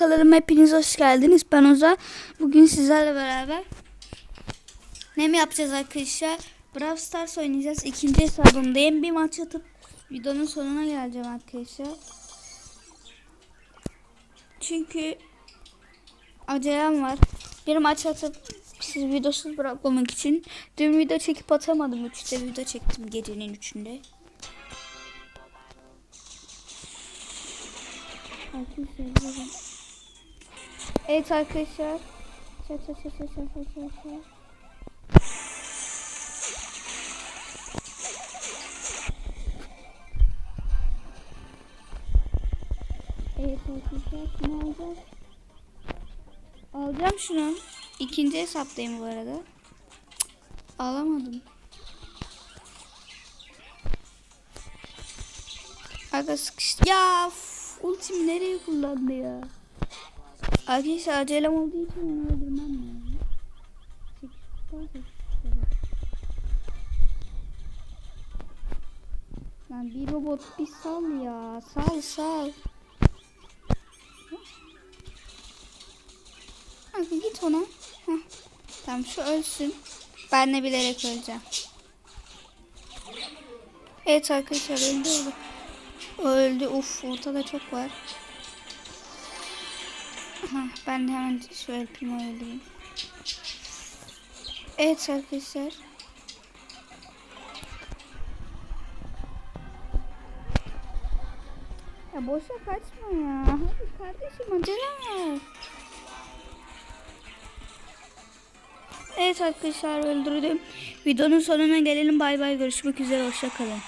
kanalıma hepiniz hoş geldiniz. Ben Ozan. Bugün sizlerle beraber ne mi yapacağız arkadaşlar? Brawl Stars oynayacağız. İkinci hesabımdayım. Bir maç atıp videonun sonuna geleceğim arkadaşlar. Çünkü acelem var. Bir maç atıp siz videosuz bırakmamak için dün video çekip atamadım. Üçte video çektim gecenin üçünde. Arkadaşlar. Evet arkadaşlar. Çat çat çat çat çat çat çat. Evet arkadaşlar şunu alacağız. Alacağım şunu. İkinci hesaptayım bu arada. Alamadım. Aga sıkıştı. Ya uf, nereye kullandı ya? Arkadaşlar acelem olduğu için onu öldürmem lazım. Sekiz kutu var, sekiz kutu var. Lan bir robot bir sal ya. Sal sal. Kanka git ona. Heh. Tamam şu ölsün. Ben de bilerek öleceğim. Evet arkadaşlar öldü öldü. Uf ortada çok var. Aha, ben de hemen El Primo'yu öldüreyim. Evet arkadaşlar. Ya boşa kaçma ya. Hadi kardeşim acelem var. Evet arkadaşlar öldürdüm. Videonun sonuna gelelim. Bay bay görüşmek üzere. Hoşça kalın.